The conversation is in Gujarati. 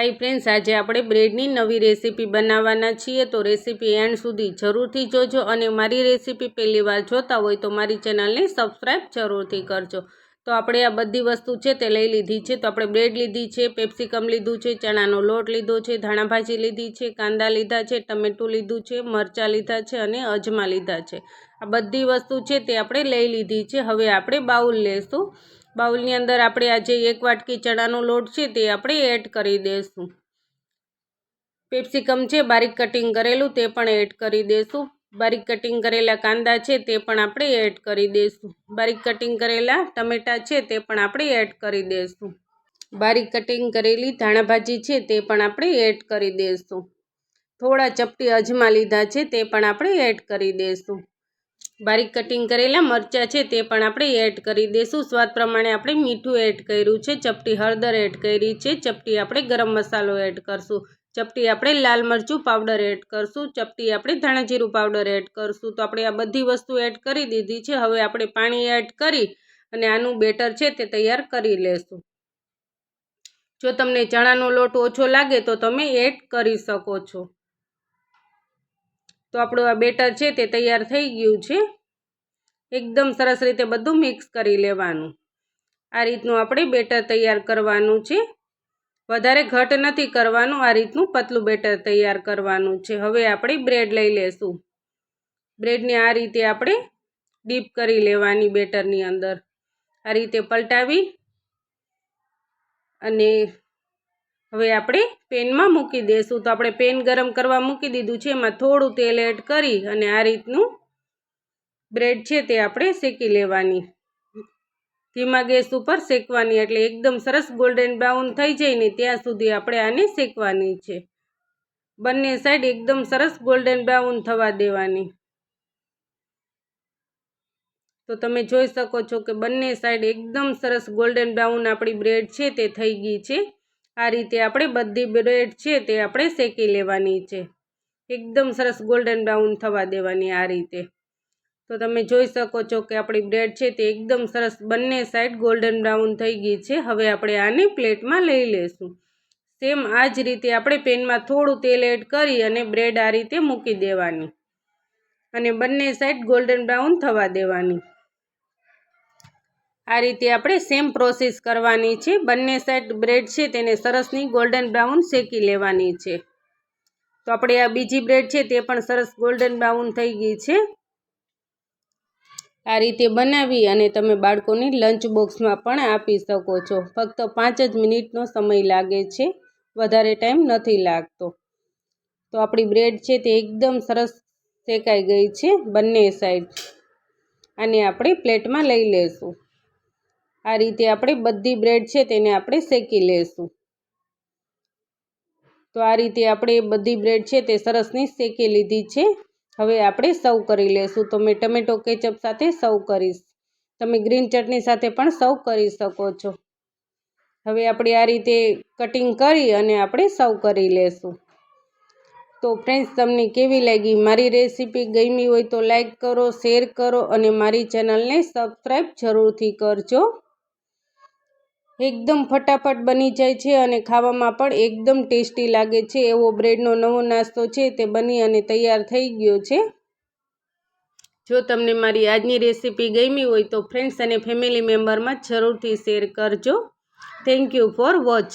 હાઈ ફ્રેન્ડ્સ, આજે આપણે બ્રેડની નવી રેસીપી બનાવવાના છીએ. તો રેસીપી એન્ડ સુધી જરૂરથી જોજો અને મારી રેસીપી પહેલી વાર જોતા હોય તો મારી ચેનલને સબસ્ક્રાઈબ જરૂરથી કરજો. તો આપણે આ બધી વસ્તુ છે તે લઈ લીધી છે. તો આપણે બ્રેડ લીધી છે, પેપ્સિકમ લીધું છે, ચણાનો લોટ લીધો છે, ધાણાભાજી લીધી છે, કાંદા લીધા છે, ટમેટું લીધું છે, મરચાં લીધા છે અને અજમા લીધા છે. આ બધી વસ્તુ છે તે આપણે લઈ લીધી છે. હવે આપણે બાઉલ લેશું. બાઉલની અંદર આપણે આજે એક વાટકી ચણાનો લોટ છે તે આપણે એડ કરી દઈશું પેપ્સિકમ છે, બારીક કટિંગ કરેલું તે પણ એડ કરી દઈશું બારીક કટિંગ કરેલા કાંદા છે તે પણ આપણે એડ કરી દઈશું બારીક કટિંગ કરેલા ટમેટાં છે તે પણ આપણે એડ કરી દઈશું બારીક કટિંગ કરેલી ધાણાભાજી છે તે પણ આપણે એડ કરી દઈશું થોડા ચપટી અજમા લીધા છે તે પણ આપણે એડ કરી દઈશું બારીક કટિંગ કરેલા મરચાં છે તે પણ આપણે એડ કરી દઈશું સ્વાદ પ્રમાણે આપણે મીઠું એડ કર્યું છે, ચપટી હળદર એડ કરી છે, ચપટી આપણે ગરમ મસાલો એડ કરશું. ચપટી આપણે લાલ મરચું પાવડર એડ કરશું, ચપટી આપણે ધાણાજીરું પાવડર એડ કરશું. તો આપણે આ બધી વસ્તુ એડ કરી દીધી છે. હવે આપણે પાણી એડ કરી અને આનું બેટર છે તે તૈયાર કરી લેશું. જો તમને ચણાનો લોટ ઓછો લાગે તો તમે એડ કરી શકો છો. તો આપણું આ બેટર છે તે તૈયાર થઈ ગયું છે. એકદમ સરસ રીતે બધું મિક્સ કરી લેવાનું. આ રીતનું આપણે બેટર તૈયાર કરવાનું છે. વધારે ઘટ નથી કરવાનું, આ રીતનું પતલું બેટર તૈયાર કરવાનું છે. હવે આપણે બ્રેડ લઈ લેશું. બ્રેડને આ રીતે આપણે ડીપ કરી લેવાની બેટરની અંદર. આ રીતે પલટાવી અને હવે આપણે પેનમાં મૂકી દઈશું તો આપણે પેન ગરમ કરવા મૂકી દીધું છે. એમાં થોડું તેલ એડ કરી અને આ રીતનું બ્રેડ છે તે આપણે શેકી લેવાની. ધીમા ગેસ ઉપર શેકવાની. એટલે એકદમ સરસ ગોલ્ડન બ્રાઉન થઈ જાય ને ત્યાં સુધી આપણે આને શેકવાની છે. બંને સાઈડ એકદમ સરસ ગોલ્ડન બ્રાઉન થવા દેવાની. તો તમે જોઈ શકો છો કે બંને સાઈડ એકદમ સરસ ગોલ્ડન બ્રાઉન આપણી બ્રેડ છે તે થઈ ગઈ છે. આ રીતે આપણે બધી બ્રેડ છે તે આપણે શેકી લેવાની છે. એકદમ સરસ ગોલ્ડન બ્રાઉન થવા દેવાની આ રીતે. તો તમે જોઈ શકો છો કે આપણી બ્રેડ છે તે એકદમ સરસ બંને સાઈડ ગોલ્ડન બ્રાઉન થઈ ગઈ છે. હવે આપણે આને પ્લેટમાં લઈ લેશું. સેમ આ જ રીતે આપણે પેનમાં થોડું તેલ એડ કરી અને બ્રેડ આ રીતે મૂકી દેવાની. અને બંને સાઈડ ગોલ્ડન બ્રાઉન થવા દેવાની. આ રીતે આપણે સેમ પ્રોસેસ કરવાની છે. બંને સાઈડ બ્રેડ છે તેને સરસની ગોલ્ડન બ્રાઉન શેકી લેવાની છે. તો આપણે આ બીજી બ્રેડ છે તે પણ સરસ ગોલ્ડન બ્રાઉન થઈ ગઈ છે. આ રીતે બનાવી અને તમે બાળકોને લંચ બોક્સમાં પણ આપી શકો છો. ફક્ત પાંચ જ મિનિટનો સમય લાગે છે. વધારે ટાઈમ નથી લાગતો. તો આપણી બ્રેડ છે તે એકદમ સરસ શેકાઈ ગઈ છે બંને સાઈડ અને આપણે પ્લેટમાં લઈ લેશું. આ રીતે આપણે બધી બ્રેડ છે તેને આપણે શેકી લેશું. તો આ રીતે આપણે બધી બ્રેડ છે તે સરસની શેકી લીધી છે. હવે આપણે સર્વ કરી લેશું. તો મેં ટમેટો કેચઅપ સાથે સર્વ કરીશ. તમે ગ્રીન ચટણી સાથે પણ સર્વ કરી શકો છો. હવે આપણે આ રીતે કટિંગ કરી અને આપણે સર્વ કરી લેશું. તો ફ્રેન્ડ્સ, તમને કેવી લાગી મારી રેસીપી? ગમી હોય તો લાઈક કરો, શેર કરો અને મારી ચેનલને સબસ્ક્રાઈબ જરૂરથી કરજો. એકદમ ફટાફટ બની જાય છે અને ખાવામાં પણ એકદમ ટેસ્ટી લાગે છે. એવો બ્રેડનો નવો નાસ્તો છે તે બની અને તૈયાર થઈ ગયો છે. જો તમને મારી આજની રેસીપી ગમી હોય તો ફ્રેન્ડ્સ અને ફેમિલી મેમ્બરમાં જરૂરથી શેર કરજો. Thank you for watch